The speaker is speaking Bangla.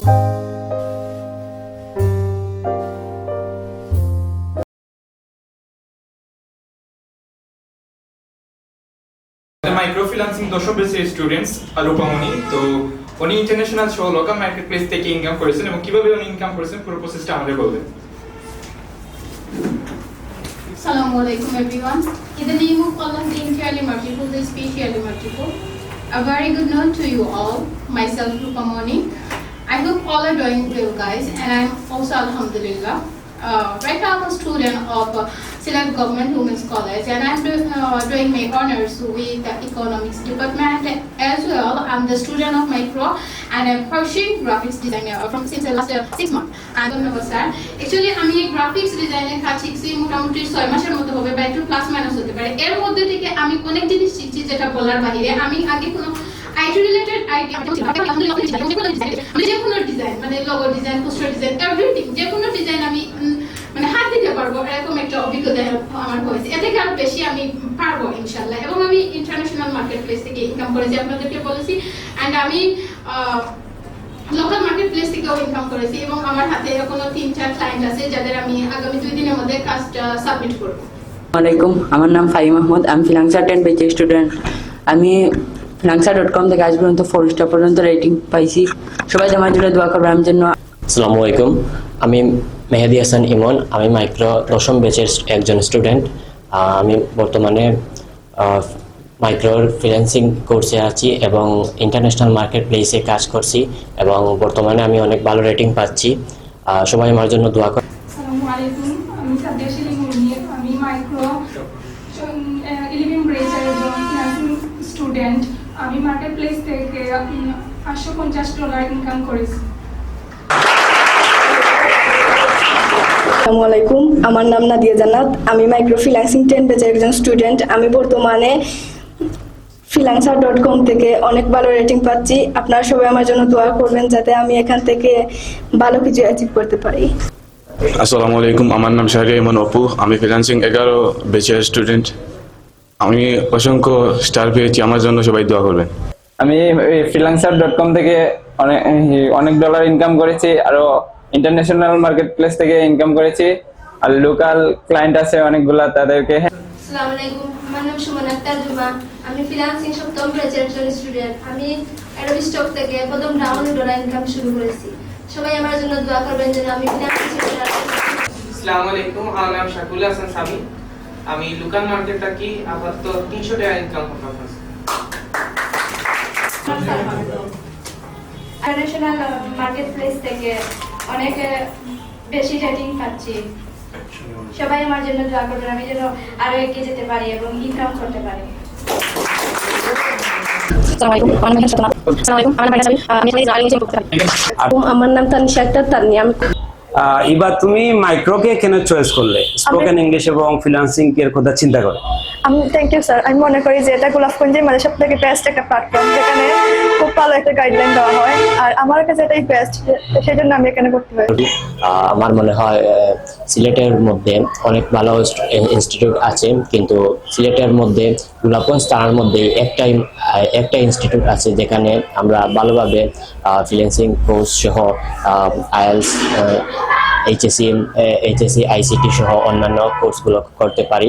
মাইক্রো ফ্রিল্যান্সিং দশম বেসের স্টুডেন্টস রূপামণি তো উনি ইন্টারন্যাশনাল সহ লোকাল মার্কেট প্লেস থেকে ইনকাম করেছেন এবং কীভাবে উনি ইনকাম করেছেন পুরো প্রসেসটা আমাদের বলবেন Assalamu alaikum everyone. In the name of Allah, the entirely merciful, the specially merciful, a very good note to you all. Myself, Rupamoni. I hope all are doing well, guys, and I'm also Alhamdulillah. Uh, right now, I'm a student of uh, Select Government Women's College, and I'm do, uh, doing my honors with the economics department as well. I'm the student of micro, and I'm pursuing graphics design uh, from since the last uh, six months. And ধন্যবাদ স্যার অ্যাকচুয়ালি আমি এই গ্রাফিক্স ডিজাইনের কাজ শিখছি মোটামুটি ছয় মাসের মধ্যে হবে বা একটু প্লাস মাইনাস হতে পারে এর মধ্যে থেকে আমি অনেক জিনিস শিখছি যেটা বলার বাইরে আমি আগে কোনো আইটি রিলেটেড আইটি যে কোনো ডিজাইন মানে logo design poster design everything যে কোনো ডিজাইন আমি মানে হাত দিতে পারব, এরকম একটা অভিজ্ঞতা আমার হয়েছে। এ থেকে আরও বেশি আমি পারব ইনশাল্লাহ এবং আমি ইন্টারন্যাশনাল মার্কেট প্লেস থেকে ইনকাম করেছি, আপনাদেরকে বলেছি। অ্যান্ড আমি লোকাল মার্কেট প্লেস থেকেও ইনকাম করেছি এবং আমার হাতে এখনও তিন চার ক্লায়েন্ট আছে, যাদের আমি আগামী দুই দিনের মধ্যে কাজটা সাবমিট করব। আসসালামাইকুম আমার নাম ফাহিম আহমদ। আমি ফিলাংসা টেন বেচে স্টুডেন্ট আমি ফিলাংসা ডট কম থেকে আজ পর্যন্ত ফোর স্টার পর্যন্ত রেটিং পাইছি। সবাই আমার জন্য দোয়া করবে আমার জন্য আসসালামু আলাইকুম। আমি মেহেদি হাসান ইমন আমি মাইক্রো দশম ব্যাচের একজন স্টুডেন্ট আমি বর্তমানে মাইক্রোর ফ্রিল্যান্সিং কোর্সে আছি এবং ইন্টারন্যাশনাল মার্কেট প্লেসে কাজ করছি এবং বর্তমানে আমি অনেক ভালো রেটিং পাচ্ছি। সবাই আমার জন্য দোয়া করে আসসালামু আলাইকুম আমি সাদিয়া শিরিন আমি মাইক্রো স্টুডেন্ট আমি মার্কেট প্লেস থেকে পাঁচশো পঞ্চাশ ডলার ইনকাম করেছি। আসসালামু আলাইকুম আমার নাম নাদিয়া জান্নাত। আমি মাইক্রো ফ্রিল্যান্সিং টেন বেজের একজন স্টুডেন্ট আমি বর্তমানে ফ্রিল্যান্সার ডট কম থেকে অনেক ভালো রেটিং পাচ্ছি। আপনারা সবাই আমার জন্য দোয়া করবেন যাতে আমি এখান থেকে ভালো কিছু অ্যাচিভ করতে পারি। আসসালামু আলাইকুম আমার নাম শাহরিয়া ইমন অপু। আমি ফিনান্সিং এগারো বেচের স্টুডেন্ট আমি অসংখ্য স্টার পেয়েছি আমার জন্য সবাই দোয়া করবেন। আমি ফ্রিল্যান্সার ডট কম থেকে অনেক অনেক ডলার ইনকাম করেছি আরও ইন্টারন্যাশনাল মার্কেট প্লেস থেকে ইনকাম করেছি আর লোকাল ক্লায়েন্ট আছে অনেকগুলা তাদেরকে আসসালামু আলাইকুম আমার নাম সুমন আক্তার জুমা আমি সপ্তম স্টুডেন্ট আমি অ্যাডোবি স্টক থেকে প্রথম রাউন্ডে ডলার ইনকাম শুরু করেছি। সবাই আমার জন্য দোয়া করবেন যেন আমি আসসালামু আলাইকুম আমার নাম শাকুল হাসান সামি। আমি লোকাল মার্কেট থাকি আপাতত তিনশো টাকা ইনকাম করতে ইন্টারন্যাশনাল মার্কেট প্লেস থেকে অনেক বেশি রেটিং পাচ্ছি। সবাই আমার জন্য দোয়া করবেন আমি যেন আরও এগিয়ে যেতে পারি এবং ইনকাম করতে পারি। আমার নাম তানিশা আক্তার তানি আমি এবার তুমি মাইক্রোকে কেন চয়েস করলে? স্পোকেন ইংলিশ এবং ফ্রিল্যান্সিং এর কথা চিন্তা করে। আমি থ্যাংক ইউ স্যার আমি মনে করি যে এটা গোলাপগঞ্জের মানে সব থেকে বেস্ট একটা প্ল্যাটফর্ম যেখানে খুব একটা গাইডলাইন দেওয়া হয়। আর আমার কাছে এটাই বেস্ট আমি এখানে হয়েছি। আমার মনে হয় সিলেটের মধ্যে অনেক ভালো ইনস্টিটিউট আছে, কিন্তু সিলেটের মধ্যে, গোলাপগঞ্জ থানার মধ্যে একটাই একটা ইনস্টিটিউট আছে যেখানে আমরা ভালোভাবে ফ্রিল্যান্সিং কোর্স সহ আইএলস এইচএসসি এইচএসসি, আইসিটি সহ অন্যান্য কোর্সগুলো করতে পারি।